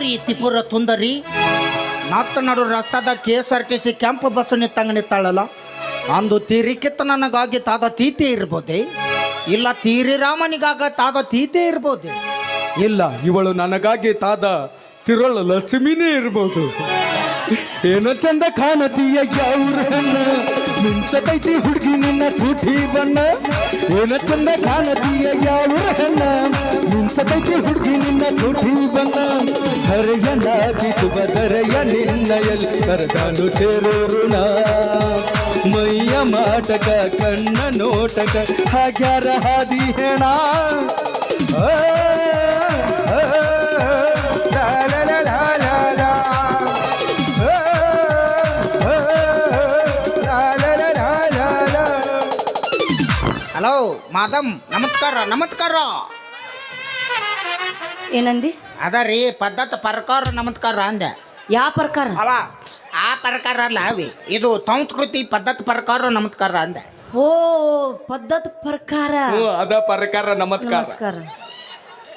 ಪೋರಿ ತಿಪುರ ತುಂದರಿ. ನತ್ತ ನಡು ರಸ್ತಾದ K S R T C ಕೆಂಪು ಬಸ್ ನಿತ್ತಂಗ ನಿತ್ತಾಳಲ್ಲ ಅಂದು ತೀರಿಕಿತ್ತ ನನಗಾಗಿ ತಾದ ತೀತೆ ಇರ್ಬೋದೆ. ಇಲ್ಲ ತೀರಿ ರಾಮನಿಗಾಗ ತಾದ ತೀತೆ ಇರ್ಬೋದೆ. ಇಲ್ಲ ಇವಳು ನನಗಾಗಿ ತಾದ ತಿರುಳು ಲಕ್ಷ್ಮಿನೇ ಇರ್ಬೋದು. ಏನೋ ಚಂದ ಕಾಣತೀಯ ಮಿಂಚಕೈತಿ ಮಿಂಚತೈತಿ ಹುಡುಗಿ ನಿನ್ನ ತುಟಿ ಬಣ್ಣ. ಏನ ಚಂದ ಕಾಣತೀಯ ಯಾವ ಹೆಣ್ಣ ಮಿಂಚತೈತಿ ಹುಡುಗಿ ನಿನ್ನ ತುಟಿ ಬಣ್ಣ. ಹರೆಯನ ಬಿಸುವ ದರೆಯ ನಿನ್ನಯಲ್ಲಿ ಕರೆದಾನು ಸೇರೋರುಣ ಮೈಯ ಮಾಟಕ ಕಣ್ಣ ನೋಟಕ ಹಾಗ್ಯಾರ ಹಾದಿ ಹೆಣ. ಹಲೋ ಮಾದಮ್ ನಮಸ್ಕಾರ ನಮಸ್ಕಾರ ಏನಂದಿ? ಅದ ರೀ ಪದ್ಧತಿ ಪರ್ಕಾರ ನಮಸ್ಕಾರ ಅಂದೆ. ಯಾವ ಪ್ರಕಾರ? ಅಲ್ಲ ಆ ಪ್ರಕಾರ ಅಲ್ಲ ಅವಿ. ಇದು ಸಂಸ್ಕೃತಿ ಪದ್ಧತಿ ಪ್ರಕಾರ ನಮಸ್ಕಾರ ಅಂದೆ. ಓ ಪದ್ಧತಿ ಪ್ರಕಾರ. ಹ್ಞೂ ಅದ ಪ್ರಕಾರ ನಮಸ್ಕಾರ. ನಮಸ್ಕಾರ.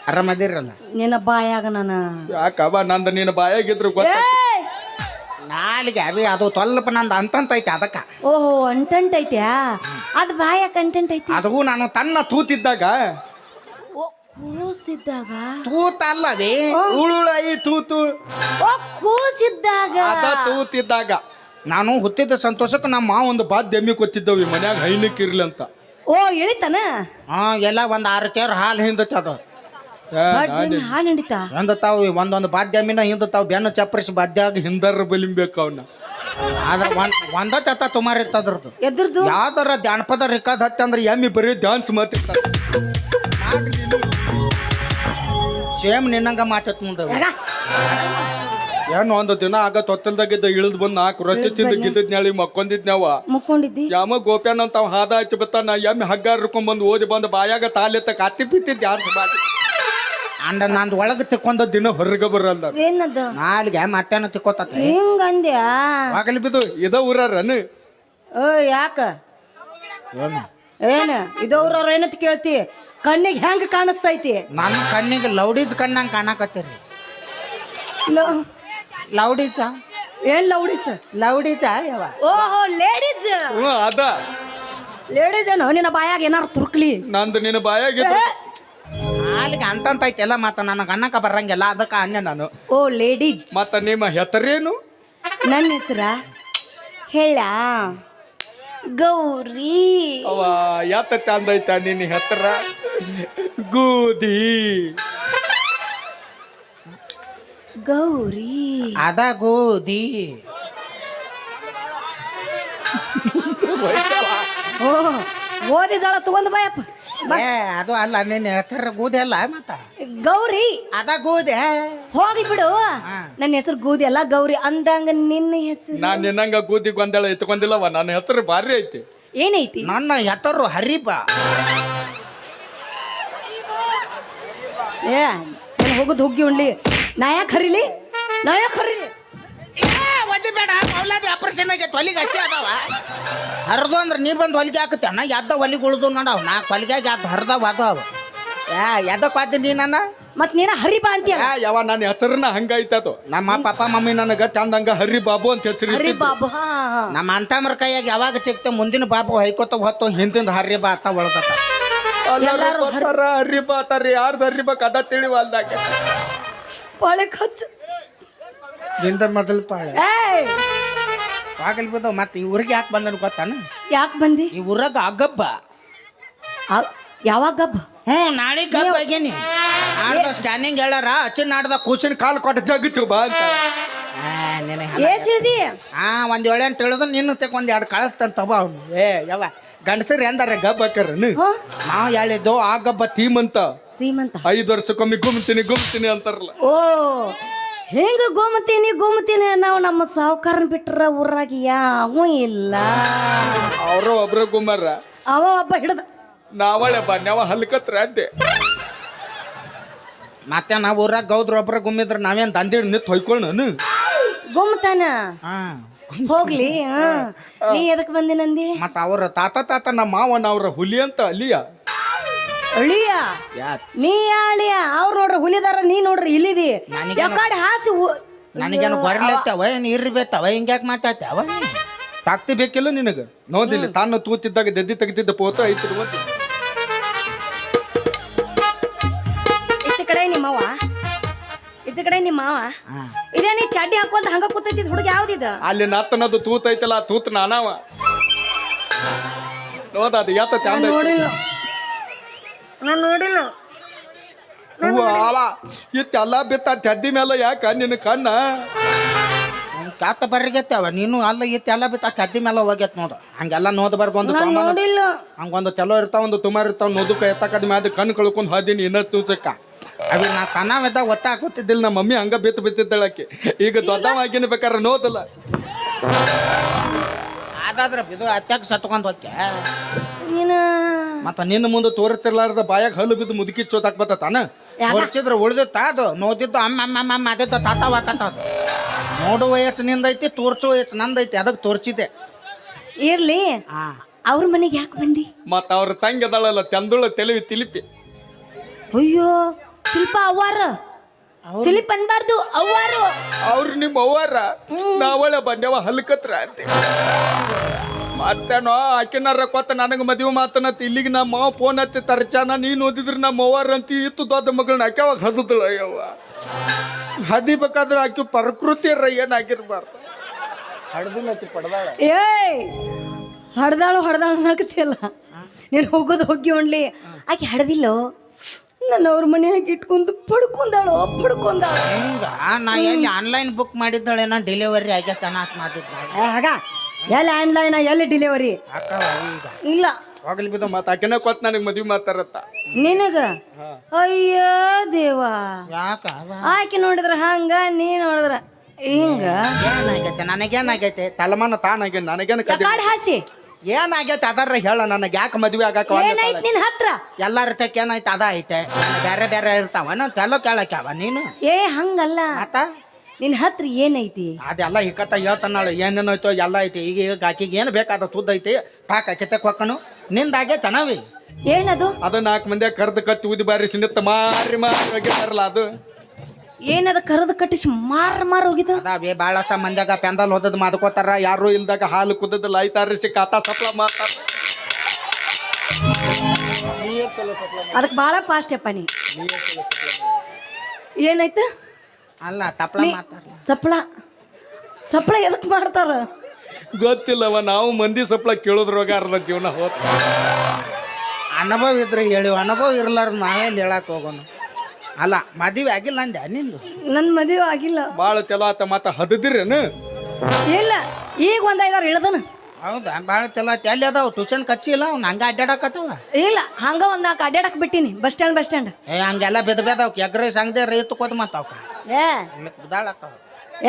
ಆರಾಮದಿರಲ್ಲ ನಿನ್ನ ಬಾಯಾಗ ನಾನು. ಯಾಕವ ನಂದು ನಿನ್ನ ಬಾಯಾಗಿದ್ರು ಗೊತ್ತ? ಏಯ್! ನಾಲಿಗೆ ಅವಿ ಅದು ಸ್ವಲ್ಪ ನಂದು ಅಂತಂತೈತೆ ಅದಕ್ಕ. ಓಹೋ ಅಂಟಂಟ್ ಐತ್ಯಾ? ಅದು ಬಾಯಾಗ ಕಂಟೆಂಟ್ ಐತಿ? ಅದು ನಾನು ತನ್ನ ತೂತಿದ್ದಾಗ ಕೂಸಿದ್ದಾಗ? ತೂತಲ್ಲವೇ? ಉಳುಳಾಯಿ ತೂತು. ಓ ಕೂಸಿದ್ದಾಗ. ಅದ ತೂತಿದ್ದಾಗ. ನಾನು ಹುತ್ತಿದ್ದ ಸಂತೋಷಕ್ಕೆ ನಮ್ಮ ಮಾವ ಒಂದು ಬಾದ್ ಎಮ್ಮಿ ಈ ಮನ್ಯಾಗ ಹೈನಕ್ಕೆ ಇರ್ಲಿ ಅಂತ. ಓ ಇಳಿತಾನ? ಹಾ ಎಲ್ಲ ಒಂದ್ ಆರು ಚೇರ್ ಹಾಲು ಹಿಂದತ್ತೆ ಅದು. ಹಾಲು ಹಿಡಿತಾ? ಹಿಂದತಾವ್ ಒಂದೊಂದು ಬಾದ್ಯಮಿನ ಹಿಂದತಾವ್ ಬೆನ್ನು ಚಪ್ಪರಿಸಿ ಬಾದ್ಯಾಗ ಹಿಂದರ ಬಲಿಂಬೇಕು ಅವನ್ನ ಆದ್ರ ಒಂದ್ ಒಂದ ಚತ ತುಮಾರ್ ಇರ್ತದ್ರದ್ದು ಎದ್ರದ್ದು? ಯಾವ್ದಾರ ಜಾನಪದ ರೆಕಾರ್ಡ್ ಹತ್ತಂದ್ರೆ ಎಮ್ಮಿ ಬರೀ ಡ್ಯಾನ್ಸ್ ಮಾತಿರ್ತಾರ ಸೇಮ್ ನಿನ್ನಂಗ ಮಾತತ್ ಮುಂದ ಏನು ಒಂದು ದಿನ ಆಗ ತೊತ್ತಲ್ದಾಗಿದ್ದ ಇಳಿದ್ ಬಂದ್ ನಾಲ್ಕು ರೊಟ್ಟಿ ತಿಂದು ಗಿದ್ದದ್ ನ್ಯಾಳಿ ಮಕ್ಕೊಂದಿದ್ ನಾವ ಮುಕ್ಕೊಂಡಿದ್ದಿ? ಯಾಮ ಗೋಪ್ಯಾನ್ ಅಂತ ಅವ ಹಾದ ಹಚ್ಚಿ ಬತ್ತಾನ ಎಮ್ಮಿ ಹಗ್ಗ ಹಿಡ್ಕೊಂಡ್ ಬಂದು ಓದಿ ಬಂದು ಬಾಯಾಗ ತಾಲೆತ್ತ ಕತ್ತಿ ಬಿತ್ತಿದ್ ಯಾರು ಬಾಟಿ ಅಂಡ ನಂದು ಒಳಗೆ ತಿಕ್ಕೊಂಡ ದಿನ ಹೊರಗೆ ಬರಲ್ಲ ಏನದ? ನಾಲ್ಗೆ ಮತ್ತೇನ ತಿಕ್ಕೋತತೆ? ಹಿಂಗಂದ್ಯಾ? ಆಗಲಿ ಬಿದ್ದು ಇದ ಊರರನು? ಓ ಯಾಕ? ಏನ? ಇದವ್ರವ್ರ ಏನಂತ ಕೇಳ್ತಿ? ಕಣ್ಣಿಗೆ ಹೆಂಗ್ ಕಾಣಿಸ್ತೈತಿ? ನನ್ನ ಕಣ್ಣಿಗೆ ಲೌಡೀಸ್ ಕಣ್ಣಂಗೆ ಕಾಣಕತ್ತೀರಿ. ಲ- ಲೌಡೀಸ ಏನ್ ಲೌಡೀಸ್ ಲೌಡೀಸ ಯಾವ ಓಹೋ ಲೇಡೀಸ್ ಹ್ಞೂ ಅದ. ಲೇಡೀಸ್ ಏನೋ ನಿನ್ನ ಬಾಯಾಗ ಏನಾರು ತುರ್ಕ್ಲಿ. ನಂದು ನಿನ್ನ ಬಾಯಾಗ ಅಲ್ಲಿಗೆ ಅಂತಂತೈತೆಲ್ಲ ಮಾತ ನನಗೆ ಅನ್ನಕ ಬರಂಗಿಲ್ಲ ಅದಕ್ಕೆ ಅನ್ಯ ನಾನು. ಓ ಲೇಡೀಸ್ ಮತ್ತ ನಿಮ್ಮ ಹೆತರೇನು ನನ್ನ ಹೆಸರ ಹೇಳ. ಗೌರಿ. ಅವ ಯಾತ ಚಂದೈತ ನಿನ್ನ ಹತ್ರ? ಗೂದಿ. ಗೌರಿ. ಅದ ಗೋಧಿ. ಓ ಓದಿ ಜಳ ತಗೊಂಡ್ ಬಾಯಪ್ಪ. ಏ ಅದು ಅಲ್ಲ ನಿನ್ನ ಹೆಸರು ಗೋಧಿ ಅಲ್ಲ ಮತ್ತ? ಗೌರಿ. ಅದ ಗೋದೆ. ಹೋಗ್ಲಿ ಬಿಡು. ನನ್ನ ಹೆಸರು ಗೂದಿ ಅಲ್ಲ ಗೌರಿ ಅಂದಂಗ ನಿನ್ನ ಹೆಸರು. ನಾನ್ ನಿನ್ನಂಗ ಗೂದಿ ಗೊಂದಳ ಎತ್ಕೊಂಡಿಲ್ಲವ ನನ್ನ ಹೆಸರು ಭಾರಿ ಐತಿ. ಏನೈತಿ? ನನ್ನ ಹೆಸರು ಹರಿಬ. ಏ ನಾನು ಹೋಗುದು ಹುಗ್ಗಿ ಉಣ್ಲಿ ನಾ ಯಾಕೆ ಹರಿಲಿ? ನಾ ಯಾಕೆ ಹರಿಲಿ? ಬೇಡ ಮೌಲಾದಿ ಆಪರೇಷನ್ ಆಗೈತೆ ಹೊಲಿಗೆ ಹಸಿ ಅದಾವ. ಹರಿದು ಅಂದ್ರೆ ನೀ ಬಂದು ಹೊಲಿಗೆ ಹಾಕುತ್ತೆ ಅಣ್ಣ ಎದ್ದ ಹೊಲಿಗೆ ಉಳ್ದು ನೋಡವ್ ನಾಲ್ಕು ಹೊಲಿಗೆಗೆ ಅದು ಹರಿದವ ಅದಾವ ಅವ. ಎದಕ್ಕೆ ವಾದ್ಯ ನೀ ನನ್ನ? ಮತ್ ನೀನ ಹರಿ ಬಾ ಅಂತೀಯಲ್ಲ ಯಾ ಯಾವ ನನ್ನ ಹೆಸರನ್ನ ಹಂಗೈತದು ನಮ್ಮ ಪಾಪ ಮಮ್ಮಿ ನನಗೆ ಚಂದಂಗ ಹರಿ ಬಾಬು ಅಂತ ಹೆಸರು ಹರಿ ಬಾಬು ಹಾ ಹಾ ನಮ್ಮ ಅಂತಮರ ಕೈಯಾಗ ಯಾವಾಗ ಸಿಗ್ತ ಮುಂದಿನ ಬಾಬು ಹೈಕೋತ ಹೊತ್ತು ಹಿಂದಿಂದ ಹರಿ ಬಾ ಅಂತ ಒಳಗತ್ತ ಎಲ್ಲಾರು ಹರಿ ಬಾತಾರ ಯಾರ್ದು ಹರಿ ಬಾ ಕದ ತಿಳಿವಲ್ದಾಗ. ಒಳಗೆ ಖರ್ಚು ದಿಂದ ಮೊದಲು ಪಾಳೆ. ಏಯ್! ಆಗಲ್ ಬಿದ್ದು ಮತ್ತೆ ಈ ಊರಿಗೆ ಯಾಕೆ ಬಂದನು ಗೊತ್ತಾನ? ಯಾಕೆ ಬಂದಿ? ಈ ಊರಾಗ ಅಗಬ್ಬ ಆ- ಯಾವಾಗ ಗಬ್ಬ? ಹ್ಞೂ ನಾಳೆ ಗಬ್ಬ ಆಗೇನಿ. ನಾಡ್ದ ಸ್ಕ್ಯಾನಿಂಗ್ ಹೇಳಾರ ಅಚ್ಚಿನ ನಾಡ್ದ ಕೂಸಿನ ಕಾಲು ಕೊಟ್ಟ ಜಗತ್ತು ಬಾ ಅಂತ. ಆ, ನಿನಗೆ ಒಂದ್ ಅಂತ ತಿಳಿದು ನಿನ್ನ ತೆಕ್ ಒಂದ್ ಎರಡು ಕಳಿಸ್ತಾನೆ ತಗೋ ಅವ್ನು. ಏ ಯಾವ ಗಂಡಸರು ಎಂದಾರೆ ಗಬ್ಬ ಹಾಕ್ಯಾರನು? ಹಾ? ನಾವು ಹೇಳಿದ್ದು ಆ ಗಬ್ಬ ಥೀಮ್ ಅಂತ. ಶ್ರೀಮಂತ ಐದು ವರ್ಷಕ್ಕೊಮ್ಮೆ ಗುಮ್ತೀನಿ ಗುಮ್ತೀನಿ ಅಂತಾರಲ್ಲ. ಓ ಹೆಂಗ ಗೋಮತೀನಿ ಗೋಮತೀನಿ ನಾವು ನಮ್ಮ ಸಾವುಕಾರನ್ ಬಿಟ್ರ ಊರಾಗ ಯಾವ ಇಲ್ಲ. ಅವರು ಒಬ್ರ ಗುಮ್ಮರ. ಅವ ಒಬ್ಬ ಹಿಡ್ದ. ನಾವಳೆ ಬನ್ಯಾವ ಹಲ್ಕತ್ರ ಅಂತೆ ಮತ್ತೆ ನಾವು ಊರಾಗ ಗೌದ್ರ ಒಬ್ರ ಗುಮ್ಮಿದ್ರ ನಾವೇನ್ ದಂದಿಡ್ ನಿತ್ ಹೊಯ್ಕೊಳ್ಳೋಣ ಗೋಮತಾನ? ಹಾ. ಹೋಗ್ಲಿ ಹಾ. ನೀ ಎದಕ್ ಬಂದಿ ನಂದಿ? ಮತ್ತ ಅವ್ರ ತಾತ ತಾತ ನಮ್ಮ ಮಾವನ ಅವ್ರ ಹುಲಿ ಅಂತ ಅಲ್ಲಿಯ? ಅಳಿಯ ಯಾಕ್? ನೀ ಅಳಿಯ? ಅವ್ರು ನೋಡ್ರಿ ಹುಲಿದಾರ ನೀ ನೋಡ್ರಿ ಇಲ್ಲಿದಿ. ನನಗೇನು- ಯಾಕಡೆ ಹಾಸಿ ಉ- ನನಗೇನು ಗೊರಲೆತ್ತವ ಏನು ಇರ್ಬೇತವ ಬೇತ್ತವ ಹಿಂಗ್ಯಾಕೆ ಮಾತಾಡ್ತಾವ ತಾಕ್ತಿ ಬೇಕಿಲ್ಲ ನಿನಗ? ನೋದಿಲ್ಲ ತಾನು ತೂತಿದ್ದಾಗ ದದ್ದಿ ತೆಗಿತಿದ್ದ ಪೋತ ಐತಿ ಗೊತ್ತಿ ಈಚೆ ಕಡೆ ನಿಮ್ಮವ ಈಚೆ ಕಡೆ ನಿಮ್ಮ ಮಾವ ಇದೇ ನೀ ಚಡ್ಡಿ ಹಾಕೊಲ್ದ ಹಂಗ ಕೂತೈತಿ ಹುಡುಗ ಯಾವ್ದಿದ ಅಲ್ಲಿ ನತ್ತನದು ತೂತೈತಲ್ಲ ಐತಲ್ಲ ಆ ತೂತ್ ನಾನವ. ನೋದ ಅದು ಯಾತ ತ್ಯಾಂದ ನೋಡಿಲ್ಲ. ನಾನು ನೋಡಿಲ್ಲ. ಅಲ್ಲ ಇತ್ತೆಲ್ಲ ಬಿತ್ತ ತೆದ್ದಿ ಮೇಲೆ ಯಾಕ ನಿನ್ನ ಕಣ್ಣ? ಕಾತ ಬರ್ರಿಗೆತ್ತವ ನೀನು ಅಲ್ಲ ಇತ್ತೆಲ್ಲ ಎಲ್ಲ ಬಿತ್ತ ಕದ್ದಿ ಮೇಲೆ ಹೋಗ್ಯತ್ ನೋಡು. ಹಂಗೆಲ್ಲ ನೋದ್ ಬರ್ಬಂದು ನಾನು ನೋಡಿಲ್ಲ. ಹಂಗೊಂದು ಚಲೋ ಇರ್ತಾವ ಒಂದು ತುಮಾರ್ ಇರ್ತಾವ ನೋದಕ್ಕ ಎತ್ತಕದ ಮ್ಯಾದ ಕಣ್ಣು ಕಳ್ಕೊಂಡು ಹೋದಿನಿ ಇನ್ನ ತೂಚಕ್ಕ ಅವಿ ನಾ ತನಾವೆದ್ದ ಒತ್ತಾಕ ಗೊತ್ತಿದ್ದಿಲ್ಲ ನಮ್ಮ ಮಮ್ಮಿ ಹಂಗ ಬಿತ್ತು ಬಿತ್ತಿದ್ದಳಕ್ಕೆ ಈಗ ದೊಡ್ಡವಾಗಿನ ಬೇಕಾದ್ರೆ ನೋದಲ್ಲ. ಅದಾದ್ರೆ ಇದು ಅತ್ಯಾಕ ಸತ್ಕೊಂಡ್ ಹೋಗ್ಯ ನೀನು ಮತ್ತ ನಿನ್ನ ಮುಂದೆ ತೋರಿಸಿರ್ಲಾರ್ದ ಬಾಯಾಗ ಹಲ್ಲು ಬಿದ್ದು ಮುದುಕಿ ಚೋತಾಕ್ ಬತ್ತಾನ ತೋರ್ಸಿದ್ರ ಉಳ್ದಿತ್ತ ಅದು ನೋದಿದ್ದು ಅಮ್ಮ ಅಮ್ಮ ಅಮ್ಮ ಅಮ್ಮ ಅದಿದ್ದ ತಾತ ವಾಕತ್ತ ನೋಡು ವಯಸ್ಸು ನಿಂದೈತಿ ತೋರ್ಸು ವಯಸ್ಸು ನಂದೈತಿ ಅದಕ್ಕೆ ತೋರ್ಚಿದೆ ಇರ್ಲಿ. ಅವ್ರ ಮನೆಗೆ ಯಾಕೆ ಬಂದಿ? ಮತ್ತ ಅವ್ರ ತಂಗಿ ಅದಳಲ್ಲ ತಂದುಳ ತೆಲಿವಿ ತಿಲಿಪಿ. ಅಯ್ಯೋ ಶಿಲ್ಪ ಅವ್ವಾರ. ಸಿಲಿಪ್ ಅನ್ಬಾರ್ದು ಅವ್ವಾರು. ಅವ್ರು ನಿಮ್ಮ ಅವ್ವಾರ. ನಾವಳೆ ಬಂದ್ಯವ ಹಲ್ಕತ್ರ ಅಂತ ಮತ್ತೇನೋ ಆಕಿನಾರ ಕೊತ್ತ ನನಗೆ ಮದುವೆ ಮಾತನತ್ ಇಲ್ಲಿಗೆ ನಮ್ಮ ಮಾವ ಫೋನ್ ಹತ್ತಿ ತರ್ಚಾನ ನೀನು ಓದಿದ್ರೆ ನಮ್ಮ ಅವ್ವಾರ ಅಂತ ಇತ್ತು ದೊಡ್ಡ ಮಗಳನ್ನ ಆಕ್ಯಾವಾಗ ಹದದಳ ಅಯ್ಯವ್ವ. ಹದಿಬೇಕಾದ್ರೆ ಆಕೆ ಪ್ರಕೃತಿಯರ ಏನಾಗಿರ್ಬಾರ್ದು. ಹಡ್ದಿಲ್ಲ ಆಗಿರ್ಬಾರ್ದು ಪಡ್ದಾಳ. ಏಯ್! ಹಡ್ದಾಳು ಹಡ್ದಾಳು ಅನ್ನಕತ್ತಿಯಲ್ಲ. ನೀನು ಹೋಗೋದು ಹೋಗಿ ಒಣ್ಲಿ ಆಕೆ ಹಡ್ದಿಲ್ಲೋ? ನನ್ನ ಅವ್ರ ಮನೆಯಾಗ ಇಟ್ಕೊಂಡು ಪಡ್ಕೊಂಡಾಳು ಪಡ್ಕೊಂಡಾಳು. ಹಿಂಗ? ನಾ ಎಲ್ಲಿ ಆನ್ಲೈನ್ ಬುಕ್ ಮಾಡಿದ್ದಾಳೆ ಡೆಲಿವರಿ ಆಗೈತೆ ಅಂತ ಮಾತಿದ್ದಾಳೆ ಆಗ. ಎಲ್ಲಿ ಆನ್ಲೈನ್ ಎಲ್ಲಿ ಡೆಲಿವರಿ ಇಲ್ಲ. ಹೋಗಲಿ ಬಿದ್ದು ಮತ್ತೆ ಆಕಿನ ಕೊತ್ ನನಗೆ ಮದುವೆ ಮಾತಾರತ್ತ ನಿನಗ? ಅಯ್ಯೋ ದೇವ. ಯಾಕ? ಆಕೆ ನೋಡಿದ್ರ ಹಂಗ ನೀ ನೋಡಿದ್ರ ಹಿಂಗ. ಏನಾಗೈತೆ? ನನಗೇನಾಗೈತೆ? ತಲೆಮಾನ ತಾನಾಗೆ ನನಗೇನು ಕಾಡ್ ಹಾಸಿ ಏನಾಗೈತೆ? ಅದರ ಹೇಳ ನನಗೆ. ಯಾಕೆ ಮದ್ವೆ ಆಗಾಕ ಏನಾಯ್ತು ನಿನ್ ಹತ್ರ? ಎಲ್ಲಾರ ತಕ್ಕ ಏನಾಯ್ತು ಅದ ಐತೆ. ಬೇರೆ ಬೇರೆ ಇರ್ತಾವ. ನಾನು ತಲೆ ಕೇಳಕ್ಯಾವ ನೀನು? ಏ ಹಂಗಲ್ಲ. ಆತ ನಿನ್ ಹತ್ರ ಏನೈತಿ? ಅದೆಲ್ಲ ಹಿಕ್ಕತ್ತ ಹೇಳ್ತಾನಾಳು ಏನೇನೈತೋ ಎಲ್ಲ ಐತಿ. ಈಗ ಈಗ ಆಕಿಗೆ ಏನು ಬೇಕಾದ ತುದ್ದ ಐತಿ ತಾಕ ಕಿತ್ತಕ್ ಹೊಕ್ಕನು ನಿಂದಾಗೆ ತನವಿ ನಾವಿ ಏನದು? ಅದು ನಾಲ್ಕು ಮಂದಿ ಕರ್ದು ಕತ್ತಿ ಊದಿ ಬಾರಿ ಸಿನಿತ್ತ ಮಾರಿ ಮಾರಿ ಹೋಗಿರ್ತಾರಲ್ಲ ಅದು. ಏನದ ಕರೆದು ಕಟ್ಟಿಸಿ ಮಾರ್ ಮಾರ್ ಹೋಗಿದ ಅದಾವೆ ಭಾಳಸ ಮಂದ್ಯಾಗ ಪೆಂದಲ್ ಹೋದದ್ ಮಾಡ್ಕೋತಾರ ಯಾರು ಇಲ್ದಾಗ ಹಾಲು ಕುದ್ದದ ಲೈತಾರಿಸಿ ಕಾತಾ ಸಪ್ಲ ಮಾಡ್ತಾರ ಅದಕ್ಕೆ ಭಾಳ ಫಾಸ್ಟ್ ಅಪ್ಪ ನೀ. ಏನಾಯ್ತು ಅಲ್ಲ ತಪ್ಪಲ ಮಾತಾಡ ಸಪ್ಳ ಸಪ್ಳ ಎದಕ್ ಮಾಡ್ತಾರ? ಗೊತ್ತಿಲ್ಲವ ನಾವು ಮಂದಿ ಸಪ್ಲ ಕೇಳೋದ್ರೊಳಗ ಅರ್ಧ ಜೀವನ ಹೋತ. ಅನುಭವ ಇದ್ರೆ ಹೇಳಿ ಅನುಭವ ಇರ್ಲಾರ ನಾವೇ ಹೇಳಕ್ ಹೋಗೋಣ ಅಲ್ಲ ಮದುವೆ ಆಗಿಲ್ಲ ಅಂದೆ ನಿಂದು? ನನ್ನ ಮದುವೆ ಆಗಿಲ್ಲ. ಬಾಳ ಚಲೋ ಆತ ಮತ್ತ ಹದದಿರೇನು? ಇಲ್ಲ ಈಗ ಒಂದ್ ಐದಾರು ಇಳ್ದನ ಹೌದಾ? ಭಾಳ ಚಲೋ ಆಯ್ತು. ಎಲ್ಲಿ ಅದಾವ? ಟ್ಯೂಷನ್ ಕಚ್ಚಿಲ್ಲ ಅವ್ನು? ಹಂಗ ಅಡ್ಡಾಡಕತ್ತವ ಇಲ್ಲ ಹಂಗ ಒಂದ್ ನಾಲ್ಕು ಅಡ್ಡಾಡಕ್ ಬಿಟ್ಟಿನಿ. Bus stand bus stand. ಏ ಹಂಗೆಲ್ಲ ಬೆದ ಎಗ್ ರೈಸ್ ಹಂಗೆ ರೈತ ಕೋದ್ ಮತ್ತ ಅವಕ. ಏ. ಬಿದಾಳಕ್ಕವ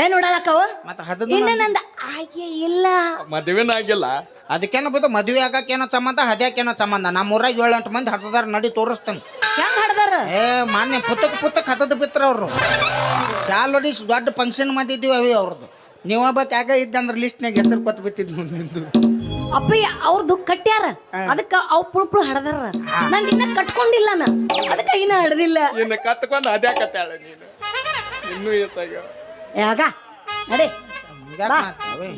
ಏನ್ ನೋಡಾಕವ ಮತ್ತೆ ಹದ ಇನ್ನ ನಂದ ಆಗೆ ಇಲ್ಲ. ಮದುವೆನ ಆಗಿಲ್ಲ. ಅದಕ್ಕೇನು ಬಿದ್ದು ಮದುವೆ ಆಗಕ್ಕೇನೋ ಸಂಬಂಧ ಹದ್ಯಾಕೇನೋ ಸಂಬಂಧ. ನಮ್ಮ ಊರಾಗ ಏಳು ಎಂಟು ಮಂದಿ ಹಡ್ದದಾರ ನಡಿ ತೋರಿಸ್ತೇನೆ. ಹೆಂಗ್ ಹಡ್ದಾರ? ಏ ಮಾನ್ಯ ಪುಸ್ತಕ ಪುಸ್ತಕ ಹತ್ತದ ಬಿತ್ರ ಅವರು. ಶಾಲ್ ಹೊಡಿಸ್ ದೊಡ್ಡ ಫಂಕ್ಷನ್ ಮಾಡಿದ್ದೀವಿ ಅವಿ ಅವ್ರದ್ದು ನೀವು ಒಬ್ಬಕ್ಕೆ ಯಾಕ ಇದ್ದಂದ್ರೆ ಲಿಸ್ಟ್ನಾಗ ಹೆಸರು ಕೊತ್ತು ಬಿತ್ತಿದ್ ನಿಂದು. ಅಪ್ಪಯ್ಯ ಅವ್ರದ್ದು ಕಟ್ಟ್ಯಾರ ಅದಕ್ಕ ಅವ್ ಪುಳು ಪುಳು ಹಡದಾರ. ನಂಗೆ ಇನ್ನ ಕಟ್ಕೊಂಡಿಲ್ಲ ನಾ. ಅದಕ್ಕ ಇನ್ನ ಹಡದಿಲ್ಲ. ಇನ್ನ ಕತ್ಕೊಂಡ್ ಕತ್ಕೊಂಡು ಅದ್ಯಾಕತ್ತಾಳ ನೀನು. ಇನ್ನೂ ಎಸಾಗ್ಯಾವ ಯಾಗ ನಡಿ. ದೊಡ್ಡ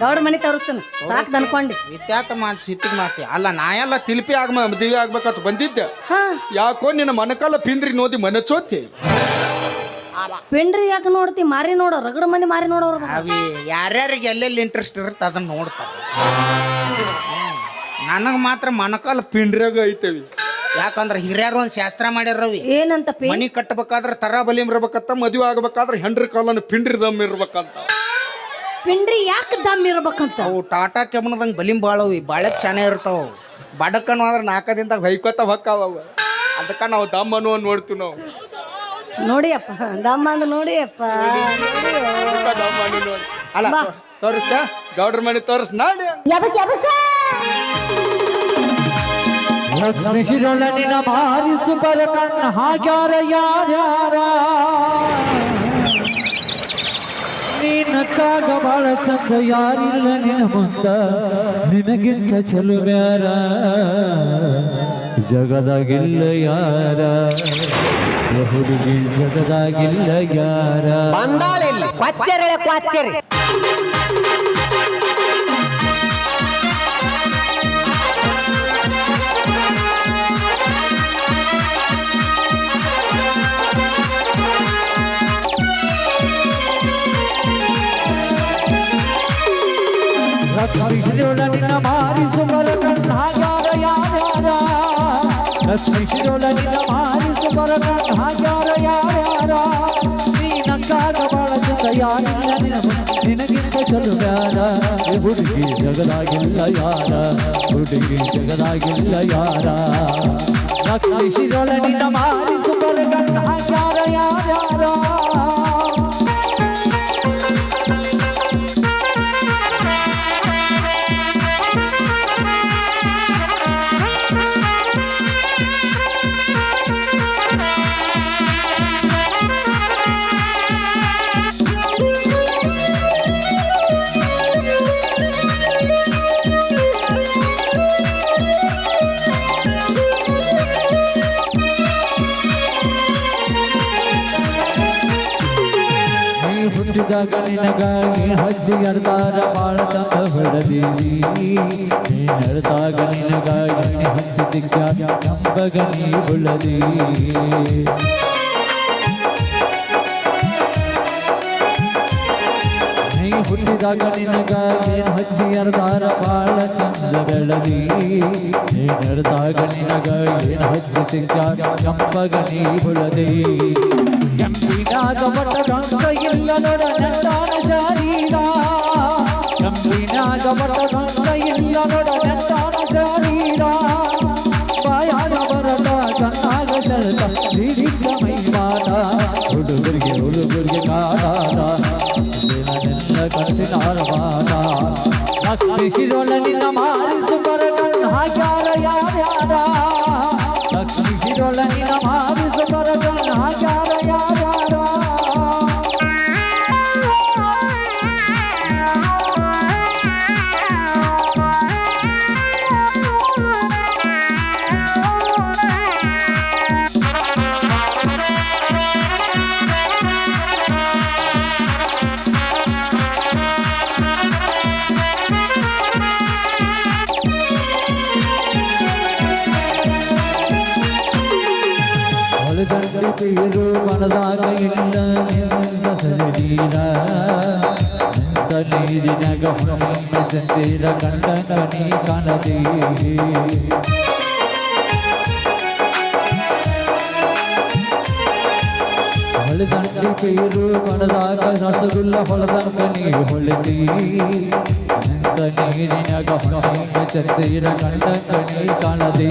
ಗೌಡ ಮನಿ ತೋರಿಸ್ತಾನ. ಸಾಕ್ ಅನ್ಕೊಂಡಿ ವಿತ್ಯಾಕ ಮಾತು ಸಿತ್ತಿಗೆ ಮಾತಿ. ಅಲ್ಲ ನಾ ಎಲ್ಲ ತಿಲ್ಪಿ ಆಗ ಮದುವೆ ಆಗ್ಬೇಕಂತ ಬಂದಿದ್ದೆ. ಹಾ. ಯಾಕೋ ನಿನ್ನ ಮನಕಲ್ಲ ಪಿಂದ್ರಿ ನೋದಿ ಮನ ಚೋತಿ ಪೆಂಡ್ರಿ ಯಾಕೆ ನೋಡ್ತಿ? ಮಾರಿ ನೋಡೋ ರಗಡ ಮಂದಿ ಮಾರಿ ನೋಡೋರು ಅವಿ ಯಾರ್ಯಾರಿಗೆ ಎಲ್ಲೆಲ್ಲಿ ಇಂಟ್ರೆಸ್ಟ್ ಇರುತ್ತೆ ಅದನ್ನ ನೋಡ್ತಾರೆ. ನನಗೆ ಮಾತ್ರ ಮನಕಾಲ ಪಿಂಡ್ರಾಗ ಐತವಿ. ಯಾಕಂದ್ರೆ ಹಿರಿಯರು ಒಂದು ಶಾಸ್ತ್ರ ಮಾಡ್ಯಾರವಿ ಏನಂತ ಪೇ? ಮನಿ ಕಟ್ಟಬೇಕಾದ್ರೆ ತರ ಬಲಿಮ್ ಇರ್ಬೇಕಂತ ಮದುವೆ ಆಗ್ಬೇಕಾದ್ರೆ ಹೆಂಡ್ರಿ ಕಾಲನ್ನು ಪಿಂಡ್ರಿ ದಮ್ ಇರ್ಬೇಕಂತ. ಪಿಂಡ್ರಿ ಯಾಕೆ ದಮ್ ಇರ್ಬೇಕಂತ? ಅವು ಟಾಟಾ ಕೆಮ್ಮನದಂಗೆ ಬಲಿಮ್ ಬಾಳವಿ ಬಾಳಕ್ ಶಾನೆ ಇರ್ತಾವ. ಬಡಕನ್ ಆದ್ರೆ ನಾಕದಿಂದ ಹೈಕೋತ ಹೊಕ್ಕಾವ. ಅದಕ್ಕ ನಾವು ದಮ್ ಅನ್ನುವ ನೋಡ್ತೀವಿ ನಾವು. ನೋಡಿ ಅಪ್ಪ ದಮ್ಮ ಅಂದ್ ನೋಡಿ ಅಪ್ಪ ಅದಕ್ಕ ದಮ್ ಅನ್ನೋ ನೋಡಿ. ಅಲ್ಲ. ತೋರಿಸ್ತ? ಗೌಡ್ರ ಮನೆ ತೋರಿಸ್ ನಾಡಿ ಲಕ್ಷ್ಮಿ ಶಿರೊಳನಿನ ಮಾರಿಸು ಬರ ಕಣ್ಣ ಹಾಗ್ಯಾರ ಯಾರ್ಯಾರ? ನೀನಕ್ಕಾಗ ಬಾಳ ಚಂದ ಯಾರಿಲ್ಲ ನಿನ ಮುಂದ? ನಿನಗಿಂತ ಚಲುವ್ಯಾರ ಜಗದಾಗಿಲ್ಲ ಯಾರ? ಹುಡುಗಿ ಜಗದಾಗಿಲ್ಲ ಯಾರ? ಬಂದಾಳಿಲ್ಲ. ಕ್ವಚ್ಚರೆ ಕ್ವಚ್ಚರೆ. ಲಕ್ಷ್ಮೀಶ್ವರ ನಿನ್ನ ಮಾರಿಸುವರ ಕಣ್ಣಾಗಾರ ಯಾರ್ಯಾರ ಲಕ್ಷ್ಮೀಶ್ವರ ಹುಡುಗಿ ಜಗದಾಗಿಲ್ಲ ಯಾರ ಹುಡುಗಿ ಜಗದಾಗಿಲ್ಲ ಯಾರ ಲಕ್ಷ್ಮೀಶ್ವರ ನಿನ್ನ ಮಾರಿಸುವರ ಕಣ್ಣಾಗಾರ ಯಾರ್ಯಾರ ನೀ ಹುಟ್ಟಿದಾಗ ನಿನಗಾಗಿ ಹಜ್ಜಿ ಅರ್ದಾರ ಬಾಳ ತಂದ ಹೊಡದಿ ನೀ ನಡೆದಾಗ ನಿನಗಾಗಿ ಹಂಚಿದಿಕ್ಕ ಕಂಬಗ ನೀ ಉಳದಿ ನೀ ಹುಟ್ಟಿದಾಗ ನಿನಗಾಗಿ ಹಚ್ಚಿ ಅರ್ದಾರ ಬಾಳ ಚಂದ ಬೆಳದಿ ನೀ ನಡೆದಾಗ ನಿನಗಾಗಿ ಹಚ್ಚಿ ತಿಕ್ಕ ಕಂಬಗ ನೀ ಉಳದಿ ಕೆಂಪಿನಾಗ ಗಂಗ ಇಲ್ಲ ನಡ ನೆಟ್ಟಾನ ಜಾರೀರ ನಂಬಿ ಗಂಗ ಇಲ್ಲ ನಡ ನೆಟ್ಟಾನ ಶರೀರ ಹೊಲದಂತೆ ತೀರು ಮನದಾಗ ಇಲ್ಲ ನಿನ್ನ ಸರಿದೀರ ನಿಂತ ನೀರಿನಾಗ ಹೊಮ್ಮೆ ಚಂದಿರ ಕಂಡ ನೀ ಕಾಣದಿ ಹೊಲದಂತೆ ತೀರು ಮನದಾಗ ರಸಗುಲ್ಲ ಹೊಲದಂಗ ನೀ ಹೊಳೆದಿ ನಿಂತ ನೀರಿನಾಗ ಹೊಮ್ಮೆ ಚಂದಿರ ಕಂಡ ನೀ ಕಾಣದಿ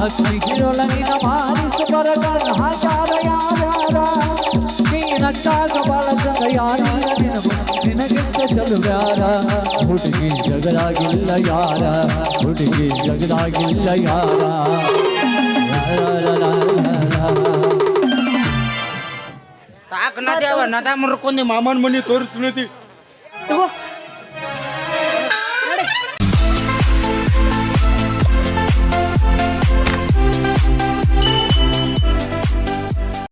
ದಾಗನಿನ ದಾಗಪ್ಪ ಹೊಡೆದೀನಿ ಮನಸ್ಸಿನ ನೆಮಜಾಗ ನಿನಗಂತ ಸಾರಿ ನೆನೆಸ್ಕೊಂಡು ನೋಡ್ತೀನಿ ನಿನ್ನ ಫೋಟೋ ಫೋನ್ಯಾಗ ಹುಡುಗಿ ಮನಸ್ಸೈತಿ ನಿನ್ನದಾಗ ಬಲಿ ಒಗಿತೀನಿ ಬಾರದಾಗ ಲಕ್ಷ್ಮಿಸಿದೊಳ ನಿನ್ನ ಮಾರಿಸುವರ ಕಣ್ಣ ಹಾಕ್ಯಾರ ಯಾರ್ಯಾರ ಲಕ್ಷ್ಮಿಸಿದೊಳ ನಿನ್ನ ಮಾರಿಸುವರ ಕಣ್ಣ ಹಾಕ್ಯಾರ ಯಾರ್ಯಾರ ನೀನಕ್ಕಾಗ ಬಾಳ ಚಂದ ಯಾರಿಲ್ಲ ನಿನ ನಿನಗಿಂತ ಚಲುವ್ಯಾರ ಹುಡುಗಿ ಜಗದಾಗಿಲ್ಲ ಯಾರ ಹುಡುಗಿ ಜಗದಾಗಿಲ್ಲ ಯಾರ ಲಾ, ಲಾ, ಲಾ, ಲಾ, ಲಾ. ತಾಕ ನದ್ಯಾವ ನದ ಮುರ್ಕೊಂಡಿ ಮಾಮನ ಮನಿ ತೋರಿಸ್ನತಿ ತಗೋ